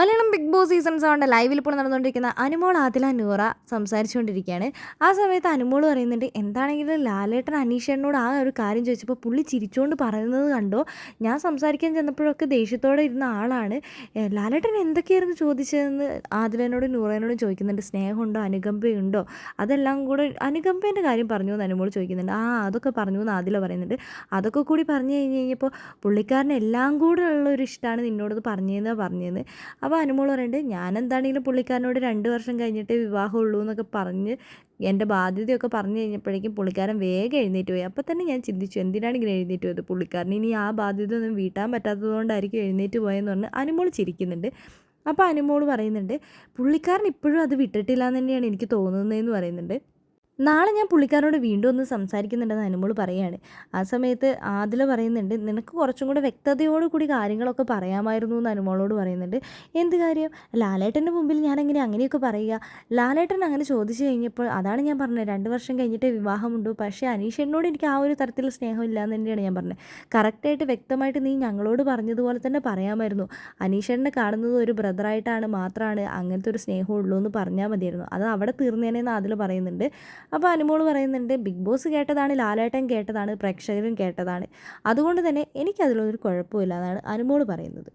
Malayalam big boss season സെവന്റെ ലൈവിൽ ഇപ്പോൾ നടന്നുകൊണ്ടിരിക്കുന്ന അനുമോൾ ആദില നൂറ സംസാരിച്ചുകൊണ്ടിരിക്കുകയാണ്. ആ സമയത്ത് അനുമോൾ പറയുന്നുണ്ട് എന്താണെങ്കിലും ലാലേട്ടൻ അനീഷേട്ടനോട് ആ ഒരു കാര്യം ചോദിച്ചപ്പോൾ പുള്ളി ചിരിച്ചുകൊണ്ട് പറയുന്നത് കണ്ടോ? ഞാൻ സംസാരിക്കാൻ ചെന്നപ്പോഴൊക്കെ ദേഷ്യത്തോടെ ഇരുന്ന ആളാണ്. ലാലേട്ടൻ എന്തൊക്കെയായിരുന്നു ചോദിച്ചതെന്ന് ആദിലനോടും നൂറേനോടും ചോദിക്കുന്നുണ്ട്. സ്നേഹമുണ്ടോ? അനുകമ്പയുണ്ടോ? അതെല്ലാം കൂടെ അനുകമ്പേന്റെ കാര്യം പറഞ്ഞു എന്ന് അനുമോൾ ചോദിക്കുന്നുണ്ട്. ആ അതൊക്കെ പറഞ്ഞു എന്ന് ആദില പറയുന്നുണ്ട്. അതൊക്കെ കൂടി പറഞ്ഞു കഴിഞ്ഞ് കഴിഞ്ഞപ്പോൾ പുള്ളിക്കാരനെല്ലാം കൂടെ ഉള്ള ഒരു ഇഷ്ടമാണ് നിന്നോടത് പറഞ്ഞതെന്ന് പറഞ്ഞതെന്ന്. അപ്പോൾ അനുമോൾ പറയുന്നുണ്ട് ഞാനെന്താണെങ്കിലും പുള്ളിക്കാരനോട് രണ്ട് വർഷം കഴിഞ്ഞിട്ട് വിവാഹമുള്ളൂ എന്നൊക്കെ പറഞ്ഞ് എന്റെ ബാധ്യതയൊക്കെ പറഞ്ഞു കഴിഞ്ഞപ്പോഴേക്കും പുള്ളിക്കാരൻ വേഗം എഴുന്നേറ്റ് പോയി. അപ്പോൾ തന്നെ ഞാൻ ചിന്തിച്ചു എന്തിനാണ് ഇങ്ങനെ എഴുന്നേറ്റ് പോയത്? പുള്ളിക്കാരൻ ഇനി ആ ബാധ്യത ഒന്നും വീട്ടാൻ പറ്റാത്തതുകൊണ്ടായിരിക്കും എഴുന്നേറ്റ് പോയെന്ന് പറഞ്ഞ് അനുമോൾ ചിരിക്കുന്നുണ്ട്. അപ്പോൾ അനുമോൾ പറയുന്നുണ്ട് പുള്ളിക്കാരൻ ഇപ്പോഴും അത് വിട്ടിട്ടില്ല എന്ന് തന്നെയാണ് എനിക്ക് തോന്നുന്നതെന്ന് പറയുന്നുണ്ട്. നാളെ ഞാൻ പുള്ളിക്കാരനോട് വീണ്ടും ഒന്ന് സംസാരിക്കുന്നുണ്ടെന്ന് അനുമോൾ പറയുകയാണ് ആ സമയത്ത് ആദില പറയുന്നുണ്ട് നിനക്ക് കുറച്ചും കൂടെ വ്യക്തതയോട് കൂടി കാര്യങ്ങളൊക്കെ പറയാമായിരുന്നു എന്ന് അനുമോളോട് പറയുന്നുണ്ട്. എന്ത് കാര്യം? ലാലേട്ടന്റെ മുമ്പിൽ ഞാൻ എങ്ങനെ അങ്ങനെയൊക്കെ പറയുക? ലാലേട്ടൻ അങ്ങനെ ചോദിച്ചു കഴിഞ്ഞപ്പോൾ അതാണ് ഞാൻ പറഞ്ഞത്. രണ്ട് വർഷം കഴിഞ്ഞിട്ട് വിവാഹമുണ്ടോ. പക്ഷേ അനീഷേട്ടനോട് എനിക്ക് ആ ഒരു തരത്തിൽ സ്നേഹമില്ല എന്ന് തന്നെയാണ് ഞാൻ പറഞ്ഞത്. കറക്റ്റായിട്ട് വ്യക്തമായിട്ട് നീ ഞങ്ങളോട് പറഞ്ഞതുപോലെ തന്നെ പറയാമായിരുന്നു. അനീഷേട്ടനെ കാണുന്നത് ഒരു ബ്രദറായിട്ടാണ് മാത്രമാണ് അങ്ങനത്തെ ഒരു സ്നേഹമുള്ളൂ എന്ന് പറഞ്ഞാൽ മതിയായിരുന്നു. അത് അവിടെ തീർന്നേനെന്ന് അതിൽ പറയുന്നുണ്ട്. അപ്പോൾ അനുമോൾ പറയുന്നുണ്ട് ബിഗ് ബോസ് കേട്ടതാണ് ലാലേട്ടൻ കേട്ടതാണ് പ്രേക്ഷകരും കേട്ടതാണ്. അതുകൊണ്ട് തന്നെ എനിക്കതിലൊരു കുഴപ്പമില്ല എന്നാണ് അനുമോൾ പറയുന്നത്.